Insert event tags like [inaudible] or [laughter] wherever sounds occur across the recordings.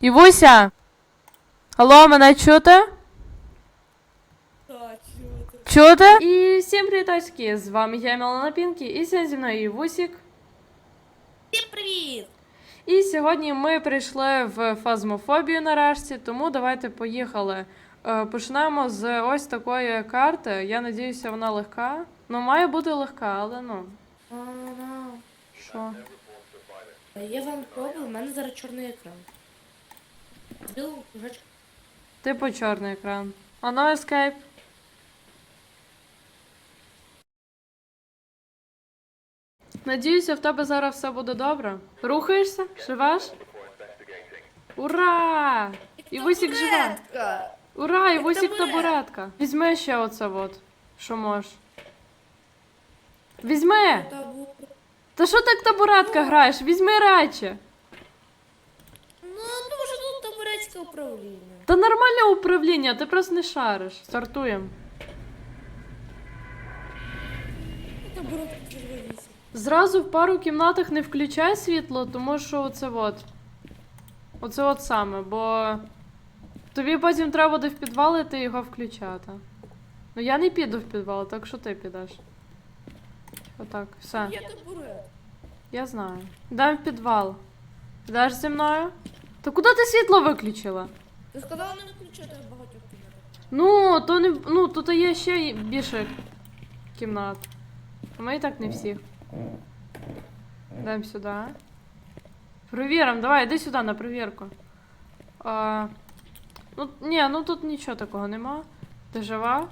Івуся! Алло, мене чути? Так, чути. Чути? І всім привіточки! З вами я Мелана Пінкі, і сьогодні зі мною Івусік. Всім привіт! І сьогодні ми прийшли в фазмофобію нарешті, тому давайте поїхали. Е, Почнемо з ось такої карти. Я надіюся, вона легка. Ну, має бути легка, але ну. Що? Я вам пробую, у мене зараз чорний екран. Типу чорний екран. А ну, ескейп. Надіюся, в тебе зараз все буде добре. Рухаєшся? Живеш? Ура! Івусік живе! Табуретка! Ура, Івусік табурет. табуретка. Візьми ще оце от. Що можеш. Візьми! Та що так табуретка граєш? Візьми речі. Ну, дуже тут управління. Та нормальне управління, ти просто не шариш. Стартуємо. Зразу в пару кімнатах не включай світло, тому що оце от. Оце от саме, бо тобі потім треба буде в підвал іти його включати. Ну я не піду в підвал, так що ти підеш. Отак, все. Є табурет. Я знаю. Йдемо в підвал. Підеш зі мною? Та куди ти світло виключила? Ти сказала не виключати в багатьох кімнатах. Ну, то не. Ну, тут є ще більше кімнат. А ми і так не всіх. Йдемо сюди. Провіримо, давай, іди сюди на провірку. А, ну, ні, ну тут нічого такого нема. Ти жива?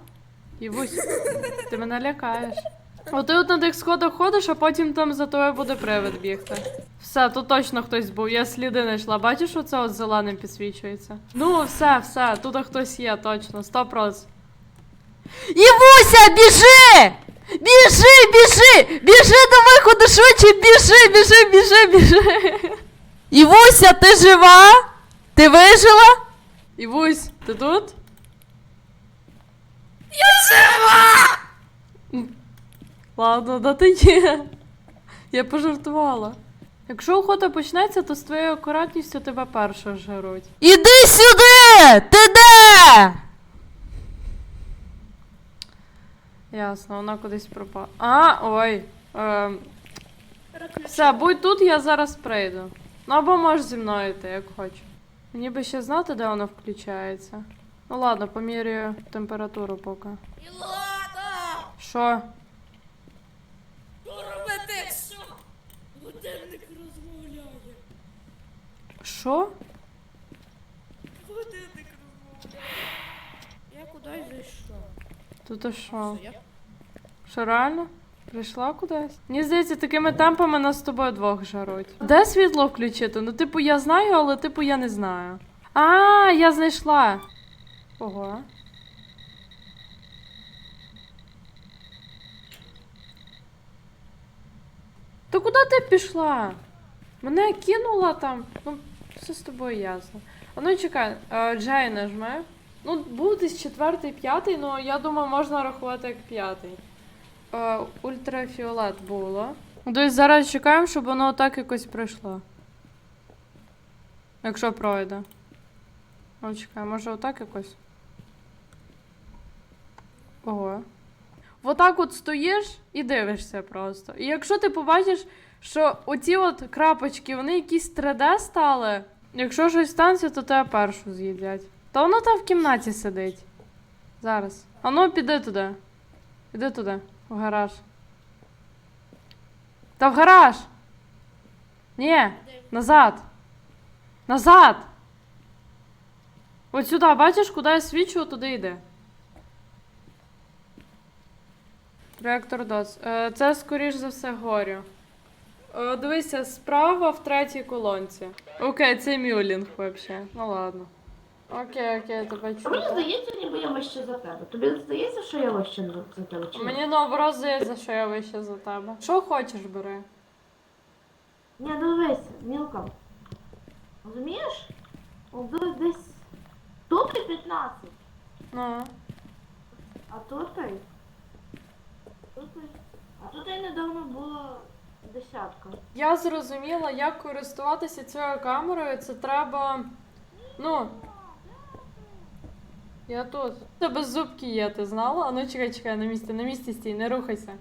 Івусь, ти мене лякаєш. О, ти от на тих сходах ходиш, а потім там за тобою буде привид бігти. Все, тут точно хтось був. Я сліди знайшла. Бачиш, оце от зеленим підсвічується. Ну, все, все, тут хтось є, точно, сто проц. Івуся, біжи! Біжи, біжи! Біжи до виходу швидше, біжи, біжи, біжи, біжи. Івуся, ти жива? Ти вижила? Івусь, ти тут? Я жива! Ладно, да ти є. Я пожартувала. Якщо охота почнеться, то з твоєю акуратністю тебе перше жируть. Іди сюди! Ти де? Ясно, вона кудись пропала. А, ой. Ем, все, будь тут, я зараз прийду. Ну або можеш зі мною йти, як хочеш. Мені би ще знати, де воно включається. Ну ладно, поміряю температуру поки. Що Що? Я кудись зайшов. Тут а що? Що реально? Прийшла кудись? Мені здається, такими темпами нас з тобою двох жаруть. Де світло включити? Ну, типу, я знаю, але типу я не знаю. А, я знайшла. Ого. То куди ти пішла? Мене кинула там. Ну, все з тобою ясно. А ну чекай, Джей нажми. Ну, був десь четвертий, п'ятий, ну я думаю, можна рахувати як п'ятий. Ультрафіолет було. Десь зараз чекаємо, щоб воно так якось пройшло. Якщо пройде. Ну, чекай, може отак якось. Ого. Отак от стоїш і дивишся просто. І якщо ти побачиш, що оці от крапочки, вони якісь 3D стали, якщо щось станеться, то тебе першу з'їдять. Та воно там в кімнаті сидить. Зараз. А ну піди туди. Іди туди, в гараж. Та в гараж. Ні, назад. Назад. От сюди, бачиш, куди я свічу, туди йди. Реактор DOS. Е, Це, скоріш за все, горю. Е, Дивися, справа в третій колонці. Окей, це мюлінг взагалі. Ну ладно. Окей, окей, тебе Мені здається, ніби я вище за тебе. Тобі здається, що я вище за тебе? Чи ні? Мені наоборот здається, що я вище за тебе. Що хочеш, бери. Ні, ну дивися, мілка. Розумієш? От десь- десь тут і 15, Ну. а тут і... Тут і... А тут і недавно було десятка. Я зрозуміла, як користуватися цією камерою. Це треба Ну. Я тут. Тебе зубки є, ти знала? А ну чекай, чекай, на місці, на місці стій, не рухайся.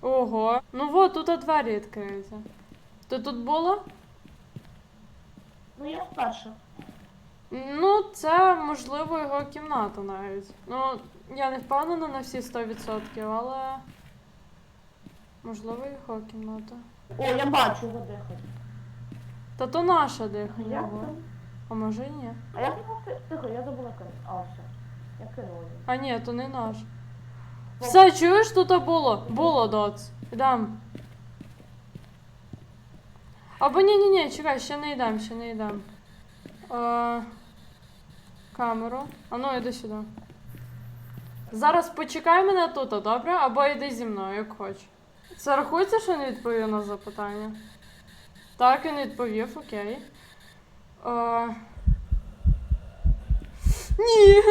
Ого. Ну вот, тут двері відкриються. Ти тут була? Ну я вперше. Ну, це можливо його кімната навіть. Ну, я не впевнена на всі 100%, але. Можливо, його кімната. О, я бачу його дихати. Та то наша А дихання. як було. там? А може і ні. А як його Тихо, я забула кинути. А, все. Я кинула його. А ні, то не наш. Все, чуєш, тут було? Було, доц. Йдем. Або ні, ні, ні, чекай, ще не йдем, ще не йдем. Е, камеру. А ну, іди сюди. Зараз почекай мене тут, добре? Або йди зі мною, як хочеш. Це рахується, що не відповів на запитання? Так, він відповів, окей. Е... Ні.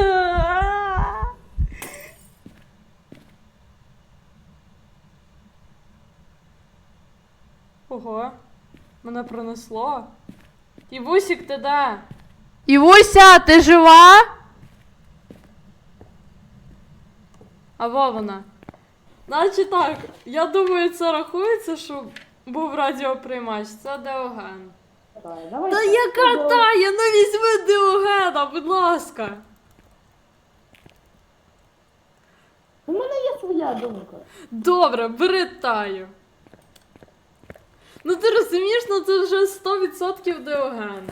Ого, мене пронесло. Івусік, ти де? Івуся, ти жива? А во вона. Наче так, я думаю, це рахується, що був радіоприймач. Це Деоген. Давай, давай. Та яка тая? Ну візьми Деогена, будь ласка. У мене є своя думка. Добре, бери таю. Ну ти розумієш, ну це вже 100% Деоген.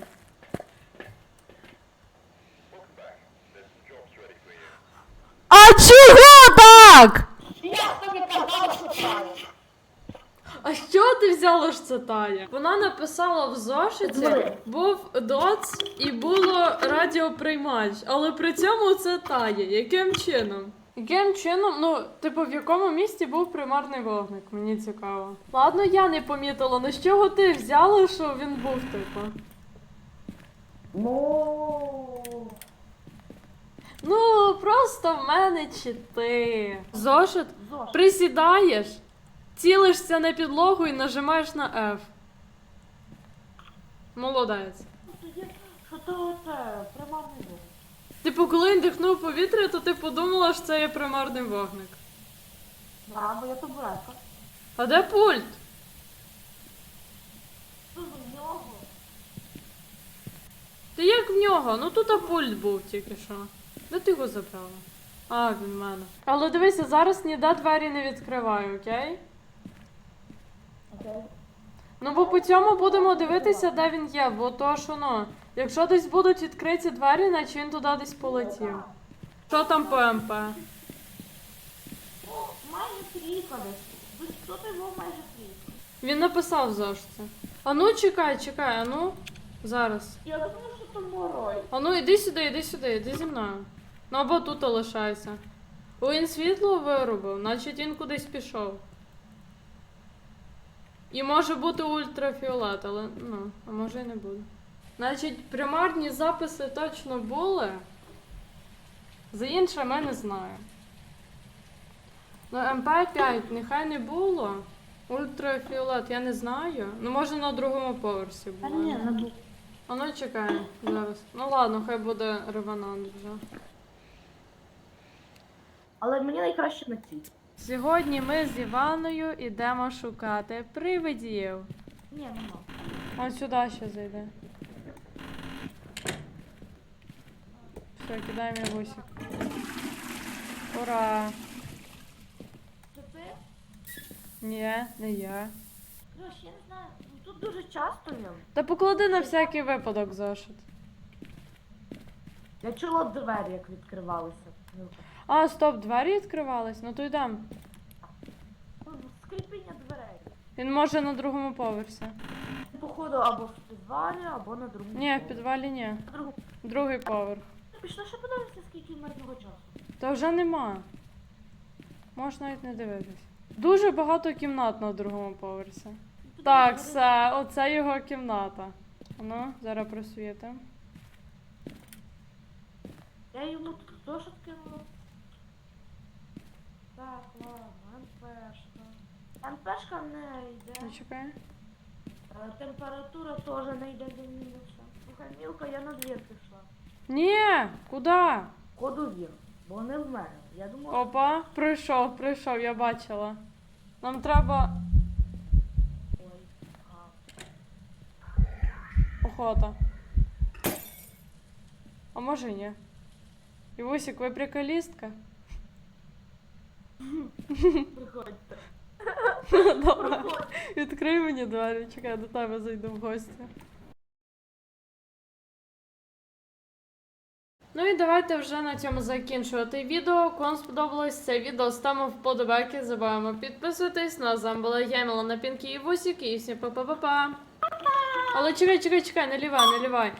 А чого так? Я тобі казала, що правильно. А що ти взяла ж це Тая? Вона написала в зошиті, був доц і було радіоприймач, але при цьому це Тая. Яким чином? Яким чином, ну, типу, в якому місці був примарний вогник? Мені цікаво. Ладно, я не помітила, ну з чого ти взяла, що він був, типу? Ну. Ну, просто в мене чити. Зошит, Зош. присідаєш, цілишся на підлогу і нажимаєш на F. Молодець. Що то це примарний був. Типу, коли він дихнув повітря, то ти подумала, що це є примарний вогник. Да, бо я табуретка. А де пульт? Що в нього? Ти як в нього? Ну тут а пульт був тільки що. Де ти його забрала? А, він в мене. Але дивися, зараз ніде двері не відкриваю, окей? Ну бо по цьому будемо дивитися, де він є, бо то що ну, якщо десь будуть відкриті двері, наче він туди десь полетів. Що там по МП? О, майже трійка десь. Тут Тут його майже трійка. Він написав зошці. А ну чекай, чекай, а ну. Зараз. Я думаю, що то морой. А ну іди сюди, іди сюди, іди зі мною. Ну або тут лишайся. Він світло вирубив, значить він кудись пішов. І може бути ультрафіолет, але ну, а може і не буде. Значить, примарні записи точно були. За інше ми не знаю. Ну, МП5 нехай не було. Ультрафіолет, я не знаю. Ну, може на другому поверсі було. ні, не був. А ну чекай зараз. Ну ладно, хай буде реванант вже. Але мені найкраще на цій. Сьогодні ми з Іваною йдемо шукати привидів. Ні, нема. Он сюди ще зайде. Все, кидаємо вусик. Ура! Це ти? Ні, не я. Льош, я не знаю. ну, Тут дуже часто він. Та поклади на всякий випадок зошит. Я чула двері, як відкривалися. Ну, А, стоп, двері відкривались? Ну то йдемо. ну, Скріпіння дверей. Він може на другому поверсі. Походу або в підвалі, або на другому. Ні, в підвалі ні. На другому. Другий поверх. Пішли ще подивитися, скільки мирного часу. Та вже нема. Можеш навіть не дивитись. Дуже багато кімнат на другому поверсі. Так, все, оце його кімната. Ну, зараз просвітимо. Я йому тут зошит кинула. Так, ладно, МПшка. МПшка не йде. Ну, чекай. Е, Температура теж не йде до мінуса. Слухай, Мілка, я на двір пішла. Ні, куди? Ходу вір, бо не в мене. Я думав, Опа, прийшов, прийшов, я бачила. Нам треба ой, ага. охота. А може ні. Івусік, ви приколістка? Приходьте. [laughs] Давай. Відкрий мені двері, чекай, до тебе зайду в гості. Ну і давайте вже на цьому закінчувати відео. Кому сподобалось це відео, ставимо вподобайки, забуваємо підписуватись. Ну а з вами була я, Мілана Пінкі і Вусік, і всім па-па-па-па. Але чекай, чекай, чекай, не лівай.